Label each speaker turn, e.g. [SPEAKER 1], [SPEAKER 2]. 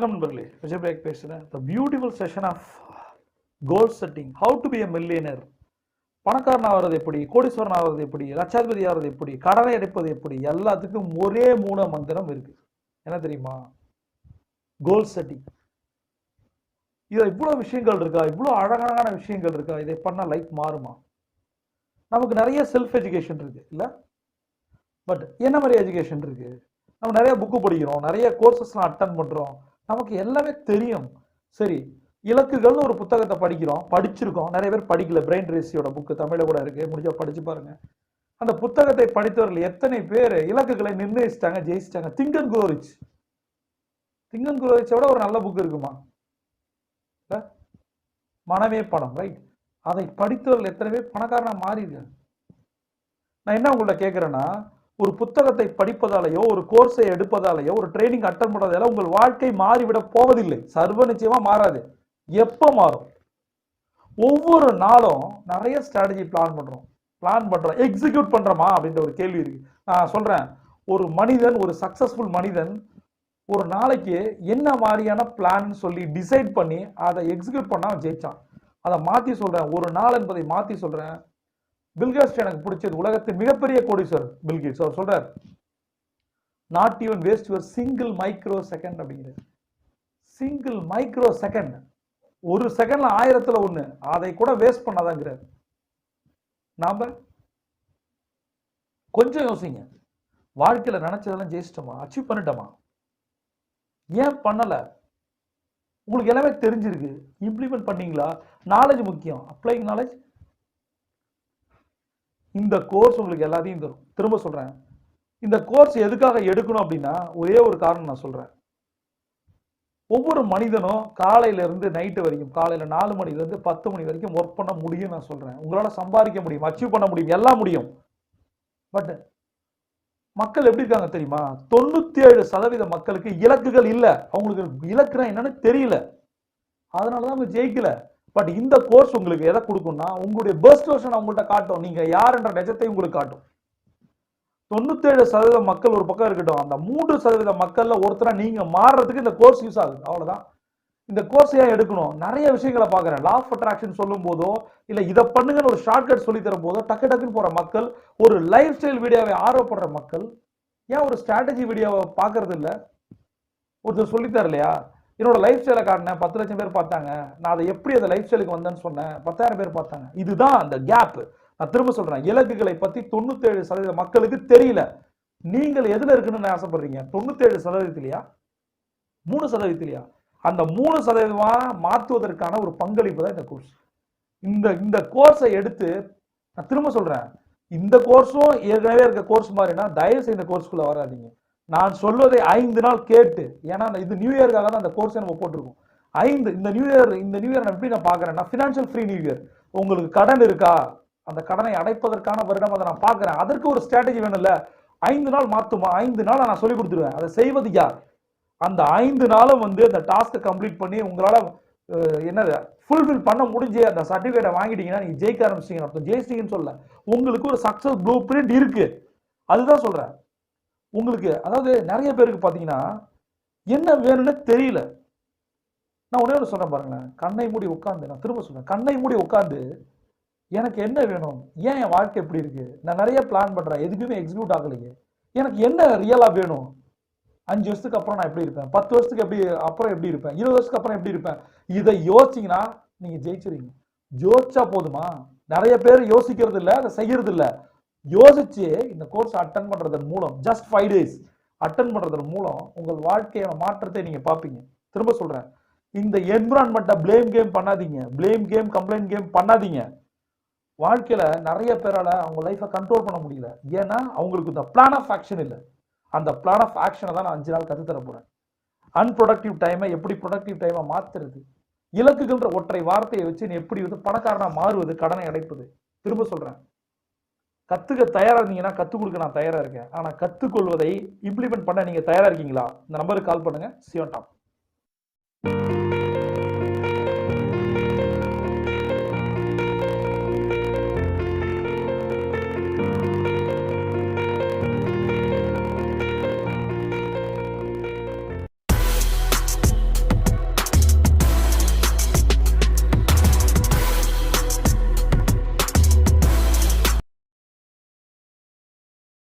[SPEAKER 1] Vijay break பேசுகிறேன் the beautiful session of goal setting how to be a millionaire பணக்காரன் ஆகிறது எப்படி? கோடீஸ்வரன் ஆகிறது எப்படி? லட்சாதிபதி ஆகிறது எப்படி? கடனை அடைப்பது எப்படி? எல்லாத்துக்கும் ஒரே மூல மந்திரம் இருக்கு. என்ன தெரியுமா? கோல் செட்டிங் இதில் இவ்வளோ விஷயங்கள் இருக்கா? இவ்வளோ அழகான விஷயங்கள் இருக்கா? இதை பண்ணால் லைஃப் மாறுமா? நமக்கு நிறைய செல்ஃப் எஜுகேஷன் இருக்கு இல்லை? பட் என்ன மாதிரி எஜுகேஷன் இருக்கு? நம்ம நிறைய புக்கு படிக்கிறோம் நிறைய கோர்சஸ்லாம் அட்டன் பண்ணுறோம் நமக்கு எல்லாமே தெரியும். சரி இலக்குகள்னு ஒரு புத்தகத்தை படிக்கிறோம் படிச்சிருக்கோம். நிறைய பேர் படிக்கல. பிரெயின் ரேசியோட புக்கு தமிழில் கூட இருக்கு. முடிஞ்சா படிச்சு பாருங்க. அந்த புத்தகத்தை படித்தவர்கள் எத்தனை பேர் இலக்குகளை நிர்ணயிச்சிட்டாங்க ஜெயிச்சிட்டாங்க? திங்கன் குரோரிச் திங்கன் குரோரிச்சை விட ஒரு நல்ல புக் இருக்குமா? மனமே பணம் ரைட் அதை படித்தவர்கள் எத்தனை பேர் பணக்காரனாக மாறிடுறாங்க நான் என்ன உங்கள்கிட்ட கேட்குறேன்னா ஒரு புத்தகத்தை படிப்பதாலேயோ ஒரு கோர்ஸை எடுப்பதாலேயோ ஒரு ட்ரைனிங் அட்டன் பண்ணுறதால உங்கள் வாழ்க்கை மாறிவிட போவதில்லை. சர்வ நிச்சயமாக மாறாது. எப்போ மாறும்? ஒவ்வொரு நாளும் நிறைய ஸ்ட்ராட்டஜி பிளான் பண்ணுறோம் பிளான் பண்ணுறோம் எக்ஸிக்யூட் பண்ணுறோமா அப்படின்ற ஒரு கேள்வி இருக்கு. நான் சொல்கிறேன் ஒரு மனிதன் ஒரு சக்ஸஸ்ஃபுல் மனிதன் ஒரு நாளைக்கு என்ன மாதிரியான பிளான் சொல்லி டிசைட் பண்ணி அதை எக்ஸிக்யூட் பண்ணா ஜெயிச்சான். அதை மாற்றி சொல்கிறேன் ஒரு நாள் என்பதை மாற்றி சொல்கிறேன் பில்கேட்ஸ் எனக்கு பிடிச்சது உலகத்தின் மிகப்பெரிய கோடீஸ்வரர் பில்கேட்ஸ் அவர் சொல்றார் not even waste your single micro second அப்படிங்கிறது சிங்கிள் மைக்ரோ செகண்ட் ஒரு செகண்ட்ல ஆயிரத்துல ஒண்ணு. அதை கூட வேஸ்ட் பண்ணாதாங்கிறார். நாம கொஞ்சம் யோசிங்க. வாழ்க்கையில நினைச்சதெல்லாம் ஜெயிச்சிட்டோமா? அச்சீவ் பண்ணிட்டோமா? ஏன் பண்ணல? உங்களுக்கு எல்லாமே தெரிஞ்சிருக்கு. இம்ப்ளிமெண்ட் பண்ணீங்களா? நாலேஜ் முக்கியம். அப்ளைங் நாலேஜ் இந்த கோர்ஸ் உங்களுக்கு எல்லாத்தையும் தரும். திரும்ப சொல்கிறேன் இந்த கோர்ஸ் எதுக்காக எடுக்கணும் அப்படின்னா ஒரே ஒரு காரணம் நான் சொல்கிறேன் ஒவ்வொரு மனிதனும் காலையிலேருந்து நைட்டு வரைக்கும் காலையில் நாலு மணிலேருந்து பத்து மணி வரைக்கும் ஒர்க் பண்ண முடியும் நான் சொல்கிறேன் உங்களால் சம்பாதிக்க முடியும் அச்சீவ் பண்ண முடியும் எல்லாம் முடியும். பட் மக்கள் எப்படி இருக்காங்க தெரியுமா? தொண்ணூற்றி ஏழு சதவீத மக்களுக்கு இலக்குகள் இல்லை. அவங்களுக்கு இலக்குனா என்னன்னு தெரியல. அதனாலதான் அவங்க ஜெயிக்கலை. பட் இந்த கோர்ஸ் உங்களுக்கு எதை கொடுக்கும்னா உங்களுடைய பெஸ்ட் வெர்ஷன் அவங்கள்ட்ட காட்டும். நீங்க யார் என்ற நிஜத்தை உங்களுக்கு காட்டும். தொண்ணூத்தேழு சதவீத மக்கள் ஒரு பக்கம் இருக்கட்டும். அந்த மூன்று சதவீத மக்கள்ல ஒருத்தராக நீங்க மாறுறதுக்கு இந்த கோர்ஸ் யூஸ் ஆகுது. அவ்வளவுதான். இந்த கோர்ஸ் ஏன் எடுக்கணும்? நிறைய விஷயங்களை பார்க்குறேன். லா ஆஃப் அட்ராக்ஷன் சொல்லும் போதோ இல்லை இதை பண்ணுங்கன்னு ஒரு ஷார்ட்கட் சொல்லி தரும் போதோ டக்கு டக்குன்னு போற மக்கள் ஒரு லைஃப் ஸ்டைல் வீடியோவை ஆர்வப்படுற மக்கள் ஏன் ஒரு ஸ்ட்ராட்டஜி வீடியோவை பார்க்கறது இல்லை? ஒருத்தர் சொல்லித்தரலையா என்னோட லைஃப் ஸ்டைலை காட்டினேன். பத்து லட்சம் பேர் பார்த்தாங்க. நான் அதை எப்படி அந்த லைஃப் ஸ்டைலுக்கு வந்தேன்னு சொன்னேன். பத்தாயிரம் பேர் பார்த்தாங்க. இதுதான் அந்த கேப்பு நான் திரும்ப சொல்கிறேன் இலக்குகளை பற்றி தொண்ணூத்தேழு சதவீத மக்களுக்கு தெரியல. நீங்கள் எதில் இருக்குன்னு ஆசைப்படுறீங்க? தொண்ணூத்தேழு சதவீதத்திலையா மூணு சதவீதத்திலையா அந்த மூணு சதவீதமாக மாற்றுவதற்கான ஒரு பங்களிப்பு தான் இந்த கோர்ஸ் இந்த இந்த கோர்ஸை எடுத்து நான் திரும்ப சொல்கிறேன் இந்த கோர்ஸும் ஏற்கனவே இருக்க கோர்ஸ் மாதிரினா தயவு செய்து இந்த கோர்ஸ்க்குள்ள வராதீங்க. நான் சொல்வதை ஐந்து நாள் கேட்டு ஏன்னா இது நியூ இயருக்காக தான் அந்த கோர்ஸை நம்ம போட்டிருக்கோம். ஐந்து இந்த நியூ இயர் இந்த நியூ இயர் நான் எப்படி நான் பார்க்குறேன்னா ஃபினான்ஷியல் ஃப்ரீ நியூ இயர் உங்களுக்கு கடன் இருக்கா? அந்த கடனை அடைப்பதற்கான வருடம் அதை நான் பார்க்குறேன். அதற்கு ஒரு ஸ்ட்ராட்டஜி வேணும்ல. ஐந்து நாள் மாற்றுமா ஐந்து நாள் நான் சொல்லி கொடுத்துருவேன். அதை செய்வது யார்? அந்த ஐந்து நாளும் வந்து அந்த டாஸ்க்கை கம்ப்ளீட் பண்ணி உங்களால் என்ன என்னது ஃபுல்ஃபில் பண்ண முடிஞ்சு அந்த சர்டிஃபிகேட்டை வாங்கிட்டீங்கன்னா நீங்கள் ஜெயிக்க ஆரம்பிச்சிட்டீங்க அர்த்தம். ஜெயிச்சிட்டீங்கன்னு சொல்ல உங்களுக்கு ஒரு சக்ஸஸ் ப்ளூ பிரிண்ட் இருக்குது அதுதான் சொல்கிறேன் உங்களுக்கு அதாவது நிறைய பேருக்கு பார்த்தீங்கன்னா என்ன வேணும்னு தெரியல. நான் ஒரே ஒரு சொல்கிறேன் பாருங்களேன். கண்ணை மூடி உட்காந்து நான் திரும்ப சொல்கிறேன் கண்ணை மூடி உட்காந்து எனக்கு என்ன வேணும்? ஏன் என் வாழ்க்கை எப்படி இருக்குது நான் நிறைய பிளான் பண்ணுறேன் எதுக்குமே எக்ஸிக்யூட் ஆகலையே. எனக்கு என்ன ரியலாக வேணும்? அஞ்சு வருஷத்துக்கு அப்புறம் நான் எப்படி இருப்பேன்? பத்து வருஷத்துக்கு எப்படி அப்புறம் எப்படி இருப்பேன்? இருபது வருஷத்துக்கு அப்புறம் எப்படி இருப்பேன்? இதை யோசிச்சீங்கன்னா நீங்கள் ஜெயிச்சிருவீங்க. யோசிச்சா போதுமா? நிறைய பேர் யோசிக்கிறது இல்லை அதை செய்யறது இல்லை. யோசிச்சு இந்த கோர்ஸ் அட்டன் பண்றதன் மூலம் ஜஸ்ட் ஃபைவ் டேஸ் அட்டன் பண்றதன் மூலம் உங்கள் வாழ்க்கையான மாற்றத்தை நீங்க பார்ப்பீங்க. திரும்ப சொல்றேன். இந்த என்விரான்மெண்ட்டை ப்ளேம் கேம் பண்ணாதீங்க. ப்ளேம் கேம் கம்ப்ளைண்ட் கேம் பண்ணாதீங்க. வாழ்க்கையில் நிறைய பேரால் அவங்க லைஃப்பை கண்ட்ரோல் பண்ண முடியல. ஏன்னா அவங்களுக்கு இந்த பிளான் ஆஃப் ஆக்ஷன் இல்லை. அந்த பிளான் ஆஃப் ஆக்ஷனை தான் நான் அஞ்சு நாள் கற்றுத்தர போகிறேன் அன்ப்ரொடக்டிவ் டைமை எப்படி ப்ரொடக்டிவ் டைமை மாற்றுறது இலக்குகள்ன்ற ஒற்றை வார்த்தையை வச்சு நீ எப்படி வந்து பணக்காரனாக மாறுவது கடனை அடைப்பது? திரும்ப சொல்கிறேன் கத்துக்க தயாராக இருந்தீங்கன்னா கற்றுக் கொடுக்க நான் தயாராக இருக்கேன். ஆனா கத்துக்கொள்வதை இம்ப்ளிமெண்ட் பண்ண நீங்க தயாரா இருக்கீங்களா? இந்த நம்பருக்கு கால் பண்ணுங்க. சிவன் டாப்